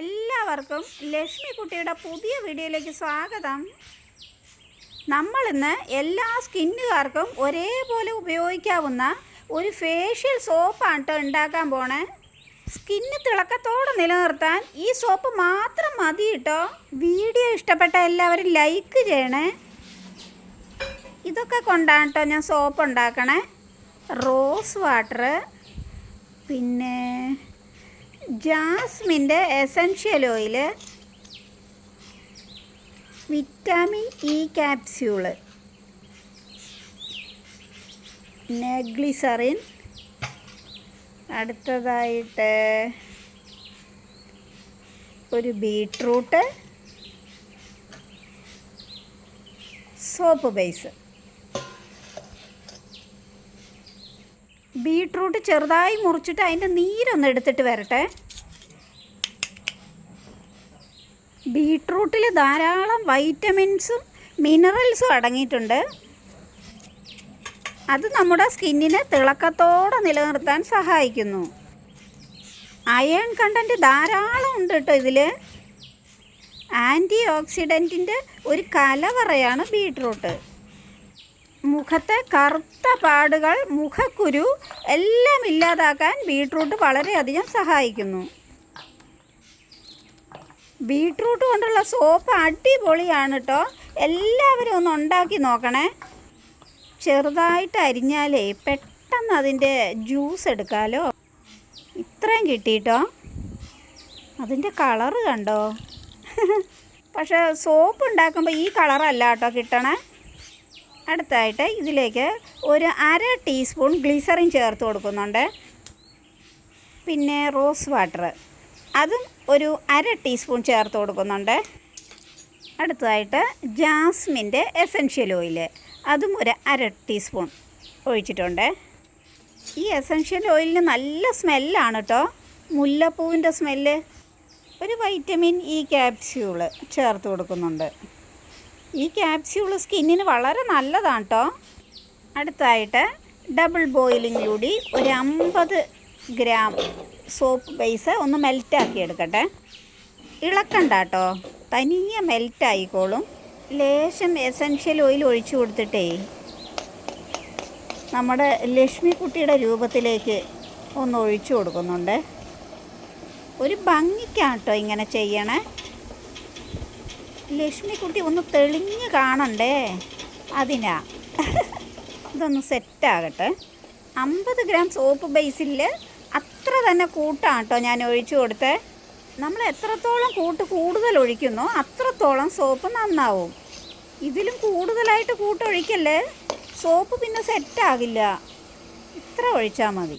എല്ലാവർക്കും ലക്ഷ്മി കുട്ടിയുടെ പുതിയ വീഡിയോയിലേക്ക് സ്വാഗതം. നമ്മളിന്ന് എല്ലാ സ്കിന്നുകാർക്കും ഒരേപോലെ ഉപയോഗിക്കാവുന്ന ഒരു ഫേഷ്യൽ സോപ്പാണ് കേട്ടോ ഉണ്ടാക്കാൻ പോണേ. സ്കിന്ന് തിളക്കത്തോടെ നിലനിർത്താൻ ഈ സോപ്പ് മാത്രം മതി കേട്ടോ വീഡിയോ ഇഷ്ടപ്പെട്ട എല്ലാവരും ലൈക്ക് ചെയ്യണേ. ഇതൊക്കെ കൊണ്ടാണ് കേട്ടോ ഞാൻ സോപ്പ് ഉണ്ടാക്കണേ. റോസ് വാട്ടർ പിന്നെ ജാസ്മിന്റെ essential oil vitamin E capsule നെഗ്ലിസറിൻ. അടുത്തതായിട്ട് ഒരു ബീട്രൂട്ട് സോപ്പ് ബേസ്. ബീട്രൂട്ട് ചെറുതായി മുറിച്ചിട്ട് അതിന്റെ നീരൊന്ന് എടുത്തിട്ട് വരട്ടെ. ബീട്രൂട്ടിൽ ധാരാളം വൈറ്റമിൻസും മിനറൽസും അടങ്ങിയിട്ടുണ്ട്. അത് നമ്മുടെ സ്കിന്നിനെ തിളക്കത്തോടെ നിലനിർത്താൻ സഹായിക്കുന്നു. അയൺ കണ്ടന്റ് ധാരാളം ഉണ്ട് കേട്ടോ ഇതിൽ ആന്റി ഓക്സിഡന്റിന്റെ ഒരു കലവറയാണ് ബീട്രൂട്ട്. മുഖത്തെ കറുത്ത പാടുകൾ മുഖക്കുരു എല്ലാം ഇല്ലാതാക്കാൻ ബീട്രൂട്ട് വളരെയധികം സഹായിക്കുന്നു. ബീട്രൂട്ട് കൊണ്ടുള്ള സോപ്പ് അടിപൊളിയാണ് കേട്ടോ എല്ലാവരും ഒന്ന് ഉണ്ടാക്കി നോക്കണേ. ചെറുതായിട്ട് അരിഞ്ഞാലേ പെട്ടെന്ന് അതിന്റെ ജ്യൂസ് എടുക്കാലോ. ഇത്രയും കിട്ടിയിട്ടോ അതിന്റെ കളറ് കണ്ടോ? പക്ഷേ സോപ്പ് ഉണ്ടാക്കുമ്പോൾ ഈ കളറല്ല കേട്ടോ കിട്ടണേ. അടുത്തായിട്ട് ഇതിലേക്ക് ഒരു അര ടീസ്പൂൺ ഗ്ലിസറിൻ ചേർത്ത് കൊടുക്കുന്നുണ്ട്. പിന്നെ റോസ് വാട്ടർ അതും ഒരു അര ടീസ്പൂൺ ചേർത്ത് കൊടുക്കുന്നുണ്ട്. അടുത്തതായിട്ട് ജാസ്മിന്റെ എസൻഷ്യൽ ഓയിൽ. അതും ഒരു അര ടീസ്പൂൺ ഒഴിച്ചിട്ടുണ്ട്. ഈ എസൻഷ്യൽ ഓയിലിന് നല്ല സ്മെല്ലാണ് കേട്ടോ. മുല്ലപ്പൂവിന്റെ സ്മെല്ല്. ഒരു വൈറ്റമിൻ ഇ ക്യാപ്സ്യൂൾ ചേർത്ത് കൊടുക്കുന്നുണ്ട്. ഈ ക്യാപ്സ്യൂൾ സ്കിന്നിന് വളരെ നല്ലതാണ് കേട്ടോ അടുത്തായിട്ട് ഡബിൾ ബോയിലിങ്ങിലൂടെ ഒരു അമ്പത് ഗ്രാം സോപ്പ് ബേസ് ഒന്ന് മെൽറ്റാക്കി എടുക്കട്ടെ. ഇളക്കണ്ട കേട്ടോ തനിയെ മെൽറ്റായിക്കോളും ലേശം എസൻഷ്യൽ ഓയിൽ ഒഴിച്ചു കൊടുത്തിട്ടേ നമ്മുടെ ലക്ഷ്മി കുട്ടിയുടെ രൂപത്തിലേക്ക് ഒന്ന് ഒഴിച്ചു കൊടുക്കുന്നുണ്ട്. ഒരു ഭംഗിക്കാട്ടോ ഇങ്ങനെ ചെയ്യണേ. ലക്ഷ്മിക്കുട്ടി ഒന്ന് തെളിഞ്ഞ് കാണണ്ടേ? അതിനാ. ഇതൊന്ന് സെറ്റാകട്ടെ. അമ്പത് ഗ്രാം സോപ്പ് ബേസിൽ അത്ര തന്നെ കൂട്ടാണ് കേട്ടോ ഞാൻ ഒഴിച്ചു കൊടുത്തേ. നമ്മൾ എത്രത്തോളം കൂട്ട് കൂടുതൽ ഒഴിക്കുന്നോ അത്രത്തോളം സോപ്പ് നന്നാവും. ഇതിലും കൂടുതലായിട്ട് കൂട്ടൊഴിക്കല്ലേ സോപ്പ് പിന്നെ സെറ്റാകില്ല. ഇത്ര ഒഴിച്ചാൽ മതി.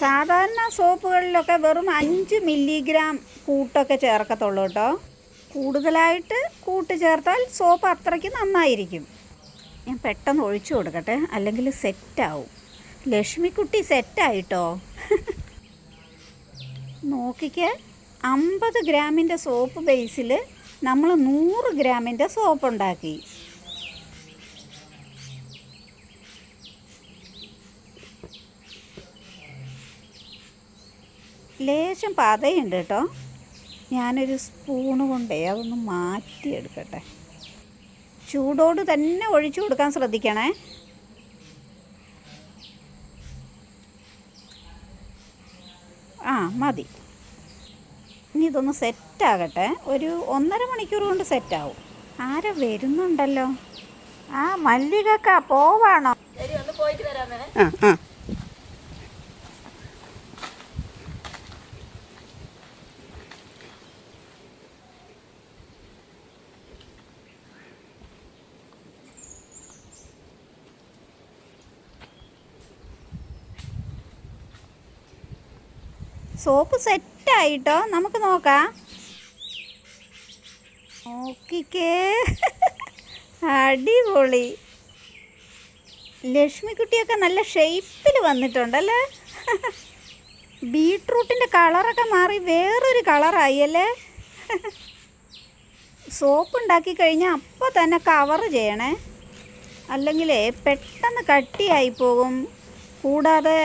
സാധാരണ സോപ്പുകളിലൊക്കെ വെറും അഞ്ച് മില്ലിഗ്രാം കൂട്ടൊക്കെ ചേർക്കത്തുള്ളൂ കേട്ടോ. കൂടുതലായിട്ട് കൂട്ട് ചേർത്താൽ സോപ്പ് അത്രയ്ക്ക് നന്നായിരിക്കും. ഞാൻ പെട്ടെന്ന് ഒഴിച്ചു കൊടുക്കട്ടെ? അല്ലെങ്കിൽ സെറ്റാവും. ലക്ഷ്മിക്കുട്ടി സെറ്റായിട്ടോ? നോക്കിക്ക് അമ്പത് ഗ്രാമിന്റെ സോപ്പ് ബേസിൽ നമ്മൾ നൂറ് ഗ്രാമിന്റെ സോപ്പ് ഉണ്ടാക്കി ലേശം പതയുണ്ട് കേട്ടോ. ഞാനൊരു സ്പൂണ് കൊണ്ടേ അതൊന്ന് മാറ്റിയെടുക്കട്ടെ. ചൂടോട് തന്നെ ഒഴിച്ചു കൊടുക്കാൻ ശ്രദ്ധിക്കണേ. ആ മതി. ഇനി ഇതൊന്ന് സെറ്റാകട്ടെ. ഒരു ഒന്നര മണിക്കൂർ കൊണ്ട് സെറ്റാവും. ആരോ വരുന്നുണ്ടല്ലോ? ആ മല്ലികക്ക പോവാണോ? ആ ആ. സോപ്പ് സെറ്റായിട്ടോ? നമുക്ക് നോക്കാം. നോക്കിക്കേ. അടിപൊളി. ലക്ഷ്മിക്കുട്ടിയൊക്കെ നല്ല ഷേപ്പിൽ വന്നിട്ടുണ്ടല്ലേ? ബീട്രൂട്ടിന്റെ കളറൊക്കെ മാറി വേറൊരു കളറായി അല്ലേ? സോപ്പ് ഉണ്ടാക്കി കഴിഞ്ഞാൽ അപ്പോൾ തന്നെ കവർ ചെയ്യണേ. അല്ലെങ്കിൽ പെട്ടെന്ന് കട്ടിയായി പോകും. കൂടാതെ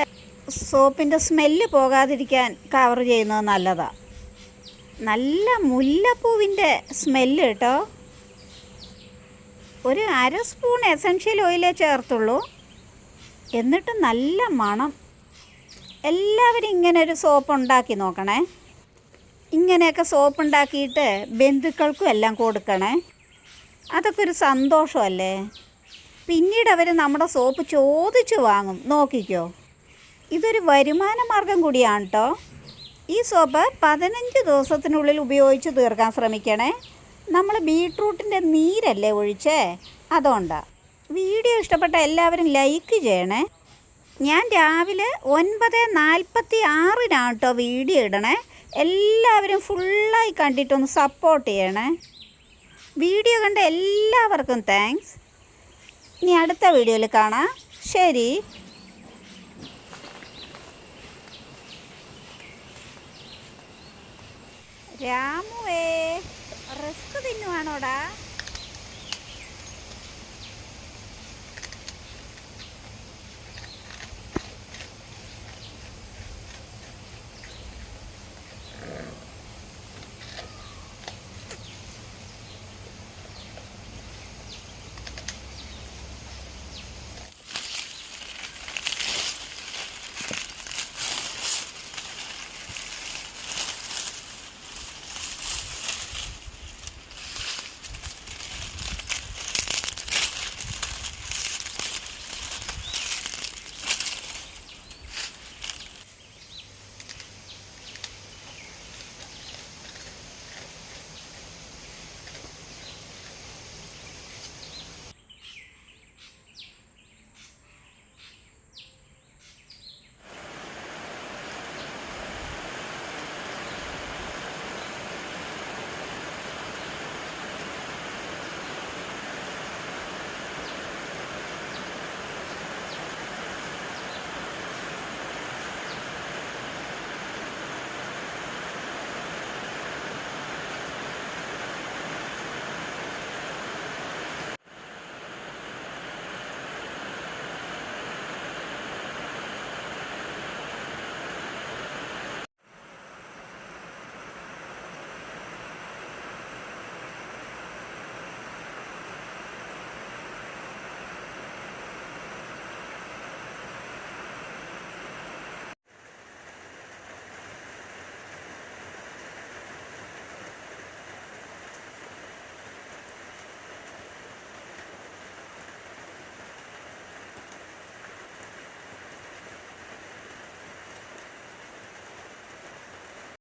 സോപ്പിന്റെ സ്മെല്ല് പോകാതിരിക്കാൻ കവർ ചെയ്യുന്നത് നല്ലതാണ് നല്ല മുല്ലപ്പൂവിന്റെ സ്മെല്ല് കേട്ടോ. ഒരു അര സ്പൂൺ എസൻഷ്യൽ ഓയിലേ ചേർത്തുള്ളൂ. എന്നിട്ട് നല്ല മണം. എല്ലാവരും ഇങ്ങനെ ഒരു സോപ്പ് ഉണ്ടാക്കി നോക്കണേ. ഇങ്ങനെയൊക്കെ സോപ്പ് ഉണ്ടാക്കിയിട്ട് ബന്ധുക്കൾക്കും എല്ലാം കൊടുക്കണേ. അതൊക്കെ ഒരു സന്തോഷമല്ലേ? പിന്നീട് അവർ നമ്മുടെ സോപ്പ് ചോദിച്ചു വാങ്ങും. നോക്കിക്കോ. ഇതൊരു വരുമാന മാർഗം കൂടിയാണ് കേട്ടോ ഈ സോപ്പ് പതിനഞ്ച് ദിവസത്തിനുള്ളിൽ ഉപയോഗിച്ച് തീർക്കാൻ ശ്രമിക്കണേ. നമ്മൾ ബീട്രൂട്ടിന്റെ നീരല്ലേ ഒഴിച്ചേ? അതുകൊണ്ടാണ് വീഡിയോ ഇഷ്ടപ്പെട്ട എല്ലാവരും ലൈക്ക് ചെയ്യണേ. ഞാൻ രാവിലെ ഒൻപത് നാൽപ്പത്തി ആറിനാണ് കേട്ടോ വീഡിയോ ഇടണേ. എല്ലാവരും ഫുള്ളായി കണ്ടിട്ടൊന്ന് സപ്പോർട്ട് ചെയ്യണേ. വീഡിയോ കണ്ട എല്ലാവർക്കും താങ്ക്സ്. ഇനി അടുത്ത വീഡിയോയിൽ കാണാം. ശരി. രാമുവേ റിസ്ക് തിന്നുവാണോടാ?